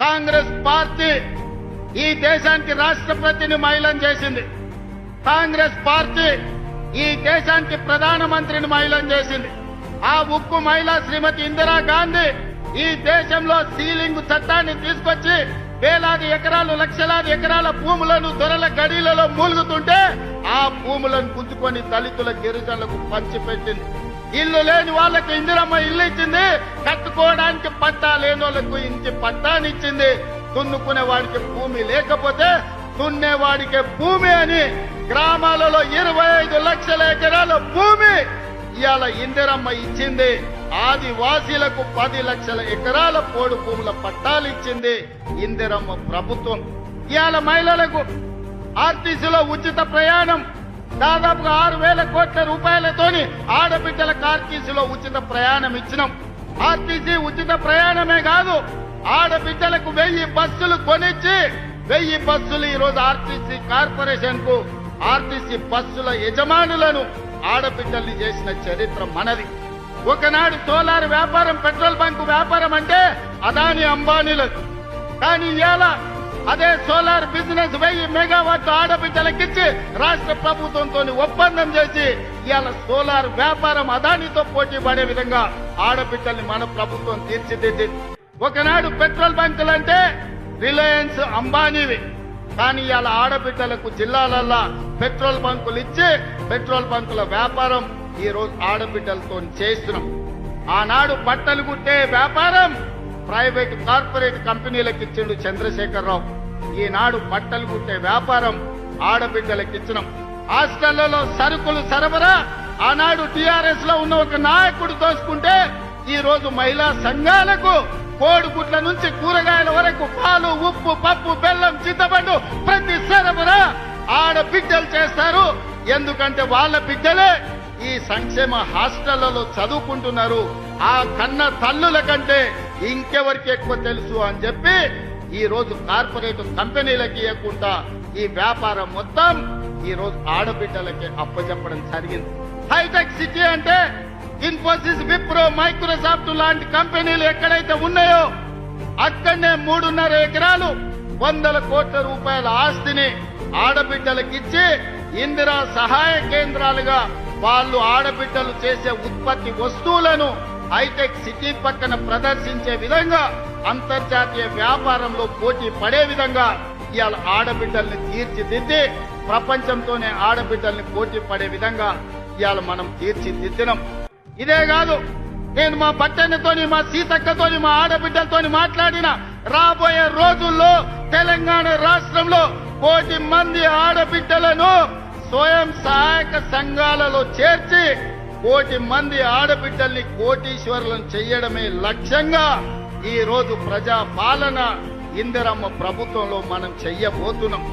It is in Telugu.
కాంగ్రెస్ పార్టీ ఈ దేశానికి రాష్ట్రపతిని మైలం చేసింది. కాంగ్రెస్ పార్టీ ఈ దేశానికి ప్రధానమంత్రిని మైలం చేసింది. ఆ ఉక్కు మహిళ శ్రీమతి ఇందిరా గాంధీ ఈ దేశంలో సీలింగ్ చట్టాన్ని తీసుకొచ్చి వేలాది ఎకరాలు లక్షలాది ఎకరాల భూములను దొరల గడిలలో మూలుగుతుంటే ఆ భూములను గుంజుకొని దళితుల గిరిజనులకు పంచిపెట్టింది. ఇల్లు లేని వాళ్ళకి ఇందిరమ్మ ఇల్లు ఇచ్చింది. కట్టుకోవడానికి పట్టా లేని వాళ్ళకు ఇంటి పట్టానిచ్చింది దున్నుకునే వాడికి భూమి లేకపోతే దున్నేవాడికి భూమి అని గ్రామాలలో ఇరవై ఐదు లక్షల ఎకరాల భూమి ఇవాళ ఇందిరమ్మ ఇచ్చింది. ఆదివాసీలకు పది లక్షల ఎకరాల పోడు భూముల పట్టాలు ఇచ్చింది ఇందిరమ్మ ప్రభుత్వం. ఇవాళ మహిళలకు ఆర్టీసీలో ఉచిత ప్రయాణం దాదాపుగా ఆరు వేల కోట్ల రూపాయలతోని ఆడబిడ్డల కార్టీసీలో ఉచిత ప్రయాణం ఇచ్చినాం. ఆర్టీసీ ఉచిత ప్రయాణమే కాదు ఆడబిడ్డలకు వెయ్యి బస్సులు కొనిచ్చి వెయ్యి బస్సులు ఈ రోజు ఆర్టీసీ కార్పొరేషన్కు ఆర్టీసీ బస్సుల యజమానులను ఆడబిడ్డల్ని చేసిన చరిత్ర మనది. ఒకనాడు సోలార్ వ్యాపారం పెట్రోల్ బంక్ వ్యాపారం అంటే అదాని అంబానీలకు కానీ ఇలా అదే సోలార్ బిజినెస్ వెయ్యి మెగావాట్ ఆడబిడ్డలకిచ్చి రాష్ట్ర ప్రభుత్వంతో ఒప్పందం చేసి ఇవాళ సోలార్ వ్యాపారం అదానితో పోటీ పడే విధంగా ఆడబిడ్డల్ని మన ప్రభుత్వం తీర్చిదిద్దింది ఒకనాడు పెట్రోల్ బంకులంటే రిలయన్స్ అంబానీవి. కానీ ఇవాళ ఆడబిడ్డలకు జిల్లాలల్లా పెట్రోల్ బంకులు ఇచ్చి పెట్రోల్ బంకుల వ్యాపారం ఈ రోజు ఆడబిడ్డలతో చేస్తున్నాం. ఆనాడు బట్టలు కుట్టే వ్యాపారం ప్రైవేట్ కార్పొరేట్ కంపెనీలకు ఇచ్చిండు చంద్రశేఖరరావు. ఈనాడు బట్టలు కుట్టే వ్యాపారం ఆడబిడ్డలకు ఇచ్చినాం. హాస్టళ్ళలో సరుకులు సరఫరా ఆనాడు టిఆర్ఎస్లో ఉన్న ఒక నాయకుడు తోసుకుంటే ఈ రోజు మహిళా సంఘాలకు కోడిగుడ్ల నుంచి కూరగాయల వరకు పాలు ఉప్పు పప్పు బెల్లం చింతపండు ప్రతి సరఫరా ఆడబిడ్డలు చేస్తారు. ఎందుకంటే వాళ్ళ బిడ్డలే ఈ సంక్షేమ హాస్టళ్ళలో చదువుకుంటున్నారు. ఆ కన్న తల్లుల కంటే ఇంకెవరికి ఎక్కువ తెలుసు అని చెప్పి ఈ రోజు కార్పొరేట్ కంపెనీలకి ఇవ్వకుండా ఈ వ్యాపారం మొత్తం ఈ రోజు ఆడబిడ్డలకి అప్పచెప్పడం జరిగింది. హైటెక్ సిటీ అంటే ఇన్ఫోసిస్ విప్రో మైక్రోసాఫ్ట్ లాంటి కంపెనీలు ఎక్కడైతే ఉన్నాయో అక్కడనే మూడున్నర ఎకరాలు వందల కోట్ల రూపాయల ఆస్తిని ఆడబిడ్డలకిచ్చి ఇందిరా సహాయ కేంద్రాలుగా వాళ్ళు ఆడబిడ్డలు చేసే ఉత్పత్తి వస్తువులను హైటెక్ సిటీ పక్కన ప్రదర్శించే విధంగా అంతర్జాతీయ వ్యాపారంలో పోటీ పడే విధంగా ఇవాళ ఆడబిడ్డల్ని తీర్చిదిద్ది ప్రపంచంతోనే ఆడబిడ్డల్ని పోటీ పడే విధంగా ఇవాళ మనం తీర్చిదిద్దినాం. ఇదే కాదు నేను మా పట్టణతోని మా సీతక్కతోని మా ఆడబిడ్డలతోని మాట్లాడిన రాబోయే రోజుల్లో తెలంగాణ రాష్ట్రంలో కోటి మంది ఆడబిడ్డలను స్వయం సహాయక సంఘాలలో చేర్చి కోటి మంది ఆడబిడ్డల్ని కోటీశ్వరులను చేయడమే లక్ష్యంగా ఈ రోజు ప్రజా పాలన ఇందిరమ్మ ప్రభుత్వంలో మనం చెయ్యబోతున్నాం.